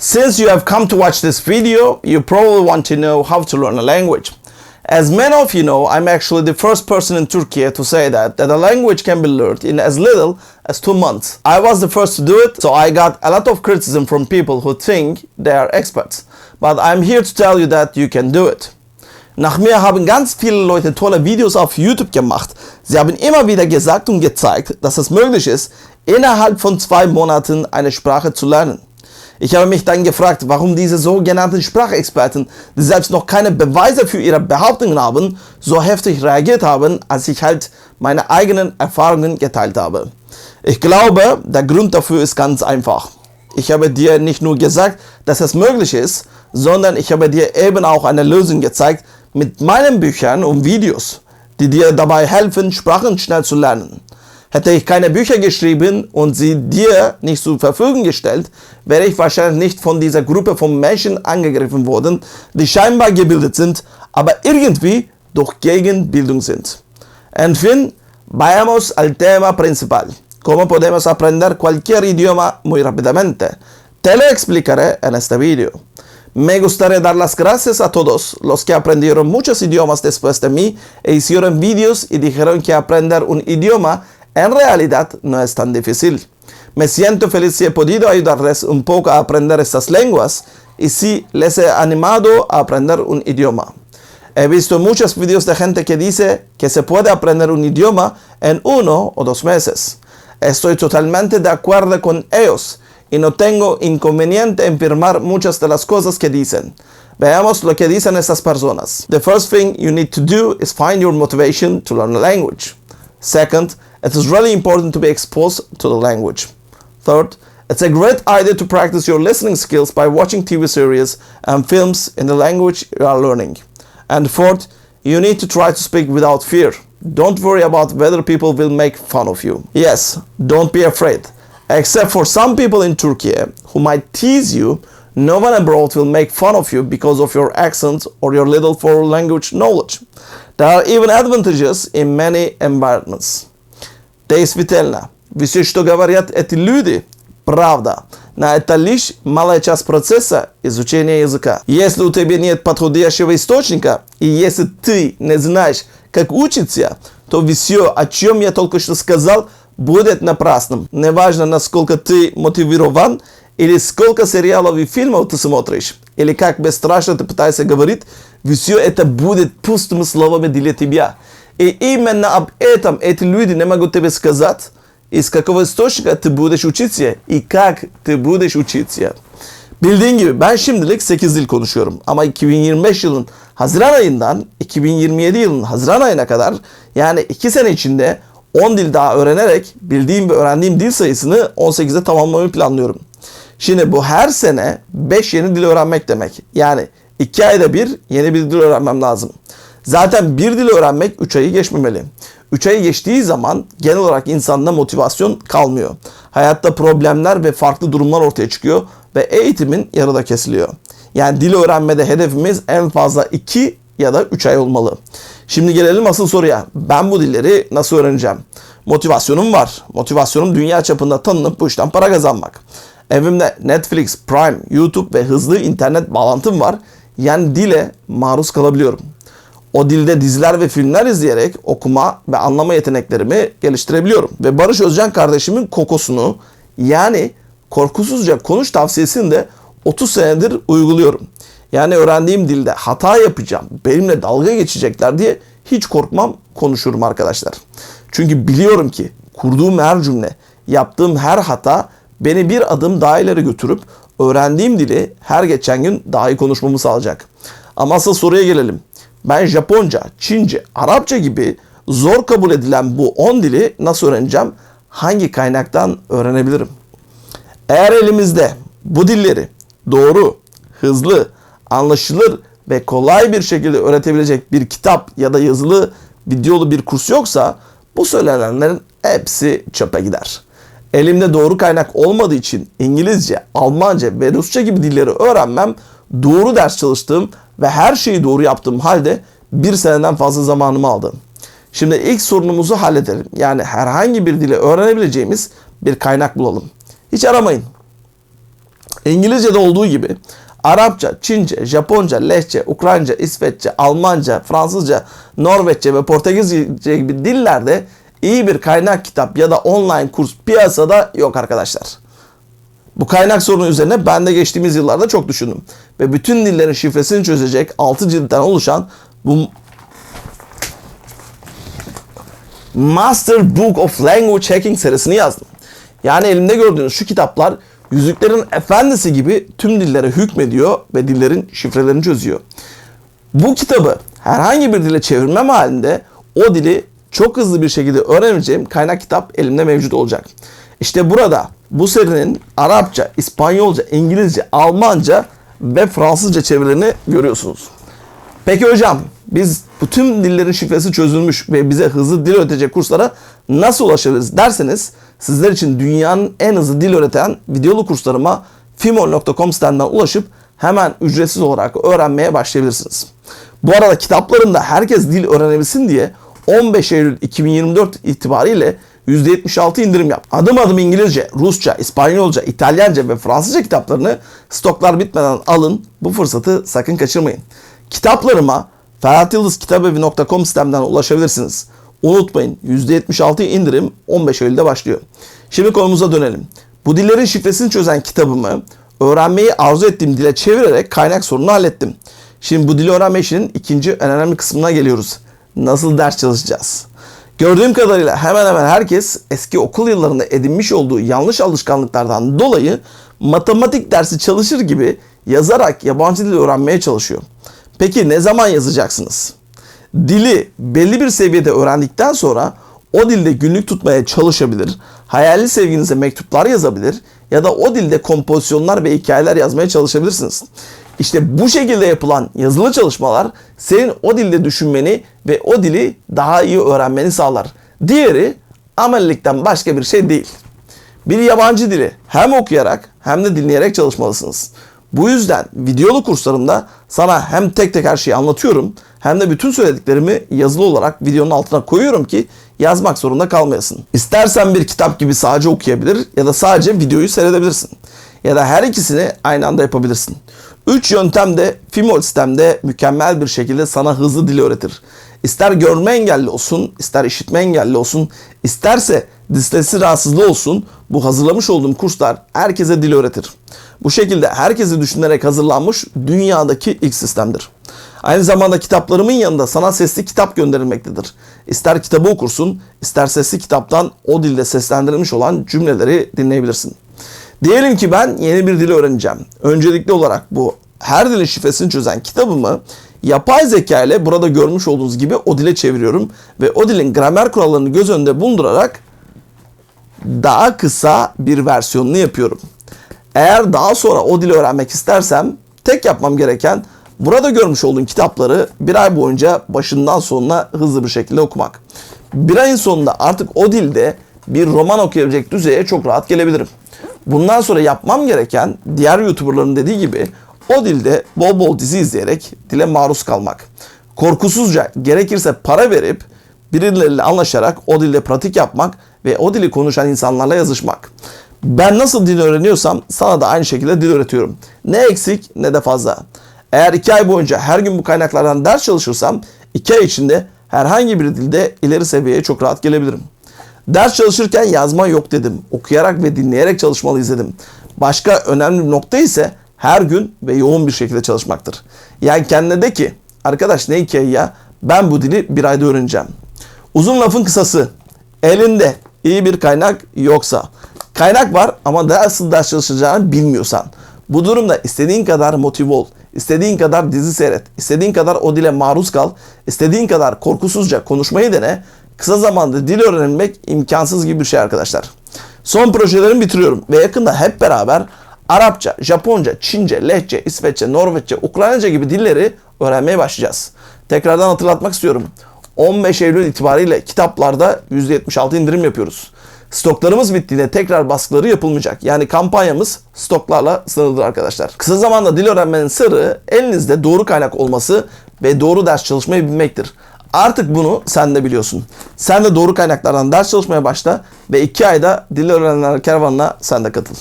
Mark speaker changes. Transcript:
Speaker 1: Since you have come to watch this video, you probably want to know how to learn a language. As many of you know, I'm actually the first person in Turkey to say that, that a language can be learned in as little as two months. I was the first to do it, so I got a lot of criticism from people who think they are experts. But I'm here to tell you that you can do it. Nach mir haben ganz viele Leute tolle Videos auf YouTube gemacht. Sie haben immer wieder gesagt und gezeigt, dass es möglich ist, innerhalb von zwei Monaten eine Sprache zu lernen. Ich habe mich dann gefragt, warum diese sogenannten Sprachexperten, die selbst noch keine Beweise für ihre Behauptungen haben, so heftig reagiert haben, als ich halt meine eigenen Erfahrungen geteilt habe. Ich glaube, der Grund dafür ist ganz einfach. Ich habe dir nicht nur gesagt, dass es möglich ist, sondern ich habe dir eben auch eine Lösung gezeigt mit meinen Büchern und Videos, die dir dabei helfen, Sprachen schnell zu lernen. Hätte ich keine Bücher geschrieben und sie dir nicht zur Verfügung gestellt, wäre ich wahrscheinlich nicht von dieser Gruppe von Menschen angegriffen worden, die scheinbar gebildet sind, aber irgendwie doch gegen Bildung sind. En fin, vayamos al tema principal. ¿Cómo podemos aprender cualquier idioma muy rápidamente? Te lo explicaré en este video. Me gustaría dar las gracias a todos los que aprendieron muchos idiomas después de mí e hicieron vídeos y dijeron que aprender un idioma en realidad no es tan difícil. Me siento feliz si he podido ayudarles un poco a aprender estas lenguas y si les he animado a aprender un idioma. He visto muchos videos de gente que dice que se puede aprender un idioma en uno o dos meses. Estoy totalmente de acuerdo con ellos y no tengo inconveniente en firmar muchas de las cosas que dicen. Veamos lo que dicen estas personas. The first thing you need to do is find your motivation to learn a language. Second, it is really important to be exposed to the language. Third, it's a great idea to practice your listening skills by watching TV series and films in the language you are learning. And fourth, you need to try to speak without fear. Don't worry about whether people will make fun of you. Yes, don't be afraid. Except for some people in Turkey who might tease you, no one abroad will make fun of you because of your accent or your little foreign language knowledge. There are even advantages in many environments. Действительно, все, что говорят эти люди, правда. Но это лишь малая часть процесса изучения языка. Если у тебя нет подходящего источника, и если ты не знаешь, как учиться, то все, о чем я только что сказал, будет напрасным. Неважно, насколько ты мотивирован, или сколько сериалов и фильмов ты смотришь, или как бесстрашно ты пытаешься говорить, все это будет пустыми словами для тебя. И именно об этом эти люди не могут тебе сказать, из какого источника ты будешь учиться и как ты будешь учиться. Bildiğin gibi ben şimdilik 8 dil konuşuyorum ama 2025 yılın Haziran ayından 2027 yılın Haziran ayına kadar yani 2 sene içinde 10 dil daha öğrenerek bildiğim ve öğrendiğim dil sayısını 18'e tamamlamayı planlıyorum. Şimdi bu her sene 5 yeni dil öğrenmek demek. Yani 2 ayda bir yeni bir dil öğrenmem lazım. Zaten bir dil öğrenmek 3 ayı geçmemeli. 3 ayı geçtiği zaman genel olarak insanda motivasyon kalmıyor. Hayatta problemler ve farklı durumlar ortaya çıkıyor ve eğitimin yarıda kesiliyor. Yani dil öğrenmede hedefimiz en fazla 2 ya da 3 ay olmalı. Şimdi gelelim asıl soruya. Ben bu dilleri nasıl öğreneceğim? Motivasyonum var. Motivasyonum dünya çapında tanınıp bu işten para kazanmak. Evimde Netflix, Prime, YouTube ve hızlı internet bağlantım var. Yani dile maruz kalabiliyorum. O dilde diziler ve filmler izleyerek okuma ve anlama yeteneklerimi geliştirebiliyorum. Ve Barış Özcan kardeşimin kokosunu yani korkusuzca konuş tavsiyesini de 30 senedir uyguluyorum. Yani öğrendiğim dilde hata yapacağım, benimle dalga geçecekler diye hiç korkmam konuşurum arkadaşlar. Çünkü biliyorum ki kurduğum her cümle, yaptığım her hata beni bir adım daha ileri götürüp öğrendiğim dili her geçen gün daha iyi konuşmamı sağlayacak. Ama asıl soruya gelelim. Ben Japonca, Çince, Arapça gibi zor kabul edilen bu 10 dili nasıl öğreneceğim? Hangi kaynaktan öğrenebilirim? Eğer elimizde bu dilleri doğru, hızlı, anlaşılır ve kolay bir şekilde öğretebilecek bir kitap ya da yazılı videolu bir kurs yoksa bu söylenenlerin hepsi çöpe gider. Elimde doğru kaynak olmadığı için İngilizce, Almanca ve Rusça gibi dilleri öğrenmem doğru ders çalıştığım ve her şeyi doğru yaptığım halde bir seneden fazla zamanımı aldı. Şimdi ilk sorunumuzu halledelim. Yani herhangi bir dili öğrenebileceğimiz bir kaynak bulalım. Hiç aramayın. İngilizce'de olduğu gibi Arapça, Çince, Japonca, Lehçe, Ukraynaca, İsveççe, Almanca, Fransızca, Norveççe ve Portekizce gibi dillerde iyi bir kaynak kitap ya da online kurs piyasada yok arkadaşlar. Bu kaynak sorunu üzerine ben de geçtiğimiz yıllarda çok düşündüm. Ve bütün dillerin şifresini çözecek 6 ciltten oluşan bu Master Book of Language Hacking serisini yazdım. Yani elimde gördüğünüz şu kitaplar Yüzüklerin Efendisi gibi tüm dillere hükmediyor ve dillerin şifrelerini çözüyor. Bu kitabı herhangi bir dile çevirmem halinde o dili çok hızlı bir şekilde öğreneceğim kaynak kitap elimde mevcut olacak. İşte burada bu serinin Arapça, İspanyolca, İngilizce, Almanca ve Fransızca çevirilerini görüyorsunuz. Peki hocam biz bütün dillerin şifresi çözülmüş ve bize hızlı dil öğretecek kurslara nasıl ulaşabiliriz derseniz sizler için dünyanın en hızlı dil öğreten videolu kurslarıma fimol.com sitesinden ulaşıp hemen ücretsiz olarak öğrenmeye başlayabilirsiniz. Bu arada kitaplarımda herkes dil öğrenebilsin diye 15 Eylül 2024 itibariyle %76 indirim yap. Adım adım İngilizce, Rusça, İspanyolca, İtalyanca ve Fransızca kitaplarını stoklar bitmeden alın. Bu fırsatı sakın kaçırmayın. Kitaplarıma ferhatyıldızkitabevi.com sitemden ulaşabilirsiniz. Unutmayın %76 indirim 15 Eylül'de başlıyor. Şimdi konumuza dönelim. Bu dillerin şifresini çözen kitabımı öğrenmeyi arzu ettiğim dile çevirerek kaynak sorununu hallettim. Şimdi bu dili öğrenme işinin ikinci en önemli kısmına geliyoruz. Nasıl ders çalışacağız? Gördüğüm kadarıyla hemen hemen herkes eski okul yıllarında edinmiş olduğu yanlış alışkanlıklardan dolayı matematik dersi çalışır gibi yazarak yabancı dil öğrenmeye çalışıyor. Peki ne zaman yazacaksınız? Dili belli bir seviyede öğrendikten sonra o dilde günlük tutmaya çalışabilir, hayali sevginize mektuplar yazabilir ya da o dilde kompozisyonlar ve hikayeler yazmaya çalışabilirsiniz. İşte bu şekilde yapılan yazılı çalışmalar senin o dilde düşünmeni ve o dili daha iyi öğrenmeni sağlar. Diğeri amelilikten başka bir şey değil. Bir yabancı dili hem okuyarak hem de dinleyerek çalışmalısınız. Bu yüzden videolu kurslarımda sana hem tek tek her şeyi anlatıyorum hem de bütün söylediklerimi yazılı olarak videonun altına koyuyorum ki yazmak zorunda kalmayasın. İstersen bir kitap gibi sadece okuyabilir ya da sadece videoyu seyredebilirsin. Ya da her ikisini aynı anda yapabilirsin. Üç yöntem de Fimol sistemde mükemmel bir şekilde sana hızlı dil öğretir. İster görme engelli olsun, ister işitme engelli olsun, isterse disleksi rahatsızlığı olsun bu hazırlamış olduğum kurslar herkese dil öğretir. Bu şekilde herkesi düşünerek hazırlanmış dünyadaki ilk sistemdir. Aynı zamanda kitaplarımın yanında sana sesli kitap gönderilmektedir. İster kitabı okursun, ister sesli kitaptan o dilde seslendirilmiş olan cümleleri dinleyebilirsin. Diyelim ki ben yeni bir dil öğreneceğim. Öncelikli olarak bu her dilin şifresini çözen kitabımı yapay zeka ile burada görmüş olduğunuz gibi o dile çeviriyorum ve o dilin gramer kurallarını göz önünde bulundurarak daha kısa bir versiyonunu yapıyorum. Eğer daha sonra o dili öğrenmek istersem tek yapmam gereken burada görmüş olduğun kitapları bir ay boyunca başından sonuna hızlı bir şekilde okumak. Bir ayın sonunda artık o dilde bir roman okuyabilecek düzeye çok rahat gelebilirim. Bundan sonra yapmam gereken diğer YouTuber'ların dediği gibi o dilde bol bol dizi izleyerek dile maruz kalmak. Korkusuzca gerekirse para verip birileriyle anlaşarak o dilde pratik yapmak ve o dili konuşan insanlarla yazışmak. Ben nasıl dil öğreniyorsam sana da aynı şekilde dil öğretiyorum. Ne eksik ne de fazla. Eğer iki ay boyunca her gün bu kaynaklardan ders çalışırsam iki ay içinde herhangi bir dilde ileri seviyeye çok rahat gelebilirim. Ders çalışırken yazma yok dedim. Okuyarak ve dinleyerek çalışmalıyız dedim. Başka önemli nokta ise her gün ve yoğun bir şekilde çalışmaktır. Yani kendine de ki arkadaş ne hikaye ya ben bu dili bir ayda öğreneceğim. Uzun lafın kısası elinde iyi bir kaynak yoksa kaynak var ama nasıl ders çalışacağını bilmiyorsan bu durumda istediğin kadar motive ol, istediğin kadar dizi seyret, istediğin kadar o dile maruz kal, istediğin kadar korkusuzca konuşmayı dene. Kısa zamanda dil öğrenmek imkansız gibi bir şey arkadaşlar. Son projelerimi bitiriyorum ve yakında hep beraber Arapça, Japonca, Çince, Lehçe, İsveççe, Norveççe, Ukraynaca gibi dilleri öğrenmeye başlayacağız. Tekrardan hatırlatmak istiyorum. 15 Eylül itibariyle kitaplarda %76 indirim yapıyoruz. Stoklarımız bittiğinde tekrar baskıları yapılmayacak. Yani kampanyamız stoklarla sınırlıdır arkadaşlar. Kısa zamanda dil öğrenmenin sırrı elinizde doğru kaynak olması ve doğru ders çalışmayı bilmektir. Artık bunu sen de biliyorsun. Sen de doğru kaynaklardan ders çalışmaya başla ve 2 ayda dil öğrenenler kervanına sen de katıl.